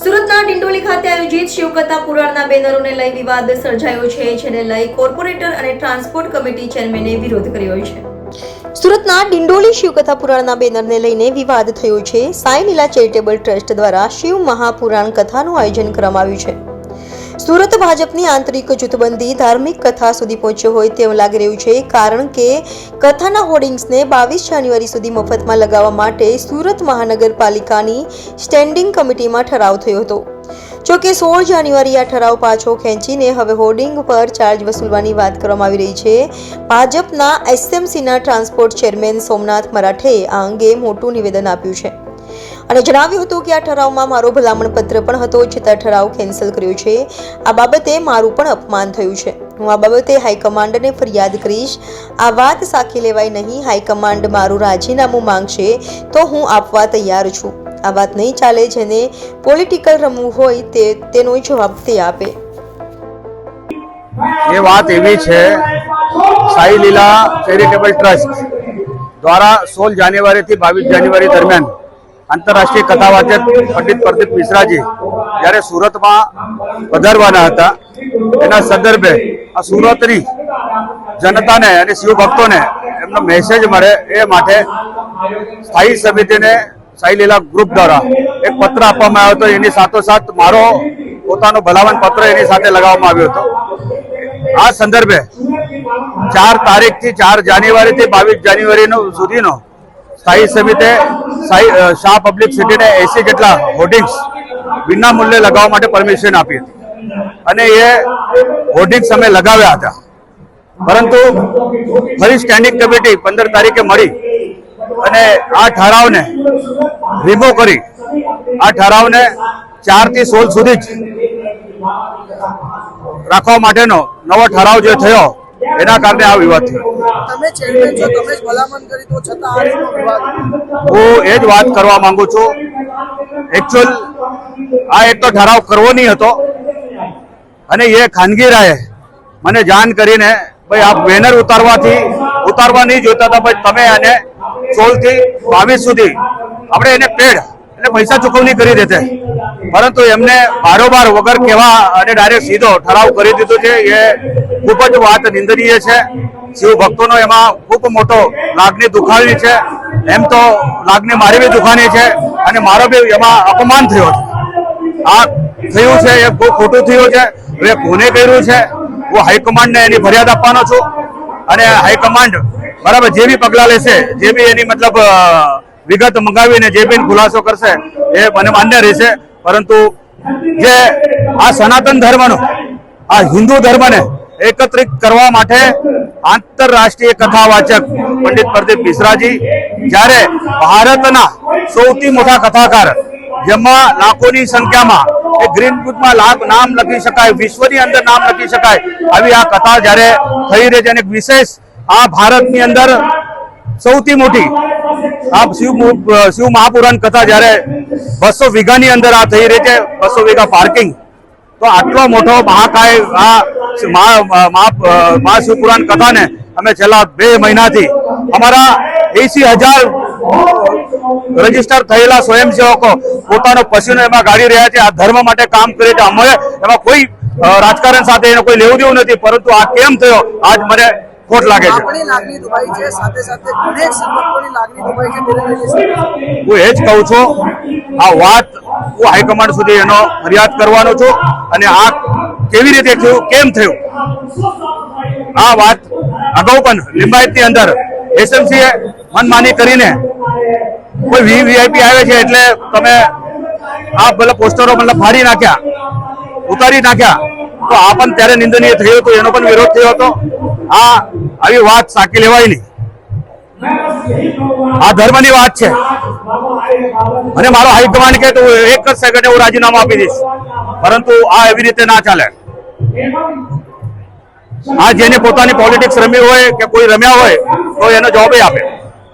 સુરતના ડિંડોલી ખાતે આયોજિત શિવકથા પુરાણના બેનરોને લઈ વિવાદ સર્જાયો છે, જેને લઈ કોર્પોરેટર અને ટ્રાન્સપોર્ટ કમિટી ચેરમેને વિરોધ કર્યો છે. સુરતના ડિંડોલી શિવકથા પુરાણના બેનરને લઈને વિવાદ થયો છે. સાંઈ લીલા ચેરિટેબલ ટ્રસ્ટ દ્વારા શિવ મહાપુરાણ કથાનું આયોજન કરવામાં આવ્યું છે. સુરત ભાજપની આંતરિક જૂથબંધી ધાર્મિક કથા સુધી પહોંચ્યો હોય તેવું લાગી રહ્યું છે, કારણ કે કથાના હોર્ડિંગ્સને બાવીસ જાન્યુઆરી સુધી મફતમાં લગાવવા માટે સુરત મહાનગરપાલિકાની સ્ટેન્ડિંગ કમિટીમાં ઠરાવ થયો હતો. જોકે સોળ જાન્યુઆરી આ ઠરાવ પાછો ખેંચીને હવે હોર્ડિંગ પર ચાર્જ વસૂલવાની વાત કરવામાં આવી રહી છે. ભાજપના એસએમસીના ટ્રાન્સપોર્ટ ચેરમેન સોમનાથ મરાઠેએ આ અંગે મોટું નિવેદન આપ્યું છે. અને જણાવ્યું હતું કે આ ઠરાવમાં મારો ભલામણ પત્ર પણ હતો, છતાં ઠરાવ કેન્સલ કર્યો છે. આ બાબતે મારું પણ અપમાન થયું છે. હું આ બાબતે હાઈકમાન્ડને ફરિયાદ કરીશ. આ વાત સાખી લેવાય નહીં, હાઈકમાન્ડ મારું રાજીનામું માંગશે, તો હું આપવા તૈયાર છું. આ વાત નહીં ચાલે જેને પોલિટિકલ રમવું હોય તે, તેનો જવાબ તે આપે. એ વાત એવી છે, સાઈ લીલા ચેરિટેબલ ટ્રસ્ટ દ્વારા સોળ જાન્યુઆરીથી બાવીસ જાન્યુઆરી દરમિયાન આંતરરાષ્ટ્રીય કથાવાચક પંડિત પ્રદીપ મિશ્રાજી જ્યારે સુરતમાં પધારવાના હતા, એના સંદર્ભે આ સુરતની જનતાને અને શિવ ભક્તોને એમનો મેસેજ મળે એ માટે સ્થાયી સમિતિને સાઈલીલા ગ્રુપ દ્વારા એક પત્ર આપવામાં આવ્યો હતો. એની સાથોસાથ મારો પોતાનો ભલામણ પત્ર એની સાથે લગાવવામાં આવ્યો હતો. આ સંદર્ભે ચાર તારીખથી ચાર જાન્યુઆરીથી બાવીસ જાન્યુઆરી નો સુધીનો સ્થાયી સમિતે શાહ પબ્લિક સિટીને એસી જેટલા હોર્ડિંગ્સ વિના મૂલ્યે લગાવવા માટે પરમિશન આપી હતી. અને એ હોર્ડિંગ્સ અમે લગાવ્યા હતા. પરંતુ ફરી સ્ટેન્ડિંગ કમિટી પંદર તારીખે મળી અને આ ઠરાવને રિમૂવ કરી. આ ઠરાવને ચારથી સોળ સુધી જ રાખવા માટેનો નવો ઠરાવ જે થયો એના કારણે આ વિવાદ થયો. તમે ચેરમેન છો તમે જ ભલામણ કરી તો છતાં આ રીતનો વિવાદ. હું એ જ વાત કરવા માંગુ છું. એકચ્યુઅલ આ એક તો ઠરાવ કરવો નહીં હતો. અને એ ખાનગી રાયે મને જાણ કરીને ભાઈ આ બેનર ઉતારવાથી ઉતારવા નહીં જોતા હતા ભાઈ તમે આને સોળથી બાવીસ સુધી આપણે એને પેડ એટલે પૈસા ચૂકવણી કરી દેતે. પરંતુ એમને બારોબાર વગર કેવા અને ડાયરેક્ટ સીધો ઠરાવ કરી દીધો છે. એ ખૂબ જ વાત નિંદનીય છે. શિવ ભક્તોનો એમાં ખૂબ મોટો લાગણી દુખાવી છે. એમ તો લાગણી મારી બી દુખાની છે અને મારો બી એમાં અપમાન થયો છે. આ થયું છે, એ બહુ ખોટું થયું છે. હવે કોને કર્યું છે? હું હાઈકમાન્ડને એની ફરિયાદ આપવાનો છું. અને હાઈકમાન્ડ બરાબર જે બી પગલાં લેશે, જે બી એની મતલબ વિગત મંગાવીને જે બી ખુલાસો કરશે, એ મને માન્ય રહેશે. પરંતુ જે આ સનાતન ધર્મનો, આ હિન્દુ ધર્મને એકત્રિત કરવા માટે આંતરરાષ્ટ્રીય કથાવાચક પંડિત પ્રદીપ મિશ્રાજી જ્યારે ભારતના સૌથી મોટા કથાકાર, જેમાં લાખોની સંખ્યામાં એ ગ્રીન બુકમાં લાભ નામ લખી શકાય, વિશ્વની અંદર નામ લખી શકાય, આવી આ કથા જ્યારે થઈ રહી છે અને વિશેષ આ ભારતની અંદર સૌથી મોટી આ શિવ શિવ મહાપુરાણ કથા જ્યારે બસો વીઘાની અંદર આ થઈ રહી છે, બસો વીઘા પાર્કિંગ. તો આટલો મોટો મહાકાય આ મહા મહા- મહા શિવપુરાણ કથાને અમે છેલ્લા બે મહિનાથી અમારા એસી હજાર રજિસ્ટર થયેલા સ્વયંસેવકો પોતાનો પસીનો એમાં ગાળી રહ્યા છે. આ ધર્મ માટે કામ કરે છે. અમે એમાં કોઈ રાજકારણ સાથે એનો કોઈ લેવું દેવું નથી પરંતુ આ કેમ થયો આજ મને ખોટ લાગે છે? હું એ જ કહું છું આ વાત હું હાઈકમાન્ડ સુધી એનો ફરિયાદ કરવાનો છું અને આ કેવી રીતે થયું? કેમ થયું? આ વાત અગાઉ પણ લિંબાયતની અંદર એસએમસી એ મનમાની કરીને કોઈ વીવીઆઈપી આવે છે એટલે તમે આ મતલબ પોસ્ટરો મતલબ ફાડી નાખ્યા, ઉતારી નાખ્યા, તો આ પણ ત્યારે નિંદનીય થયું હતું, એનો પણ વિરોધ થયો હતો. આ આવી વાત સાકી લેવાય નહીં. આ ધર્મની વાત છે. અને મારો હાઈકમાન્ડ કે તું એક જ સેકન્ડે હું રાજીનામું આપી દઈશ. પરંતુ આ એવી રીતે ના ચાલે. આ જેને પોતાની પોલિટિક્સ રમી હોય કે કોઈ રમ્યા હોય તો એનો જવાબ આપે.